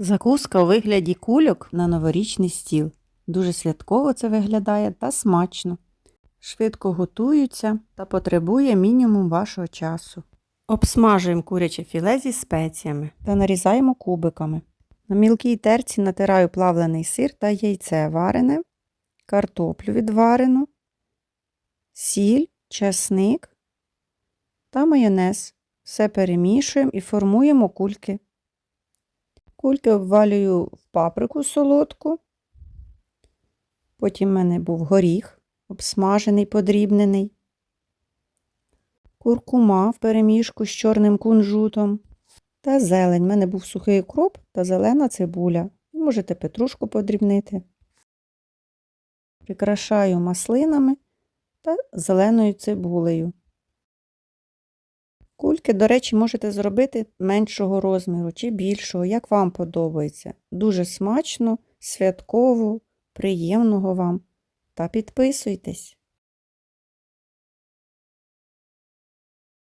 Закуска у вигляді кульок на новорічний стіл. Дуже святково це виглядає та смачно. Швидко готуються та потребує мінімум вашого часу. Обсмажуємо куряче філе зі спеціями та нарізаємо кубиками. На мілкій терці натираю плавлений сир та яйце варене, картоплю відварену, сіль, часник та майонез. Все перемішуємо і формуємо кульки. Кульки обвалюю в паприку солодку. Потім в мене був горіх, обсмажений, подрібнений. Куркума в перемішку з чорним кунжутом. Та зелень. У мене був сухий укроп та зелена цибуля. Можете петрушку подрібнити. Прикрашаю маслинами та зеленою цибулею. Кульки, до речі, можете зробити меншого розміру чи більшого, як вам подобається. Дуже смачно, святково, приємного вам. Та підписуйтесь.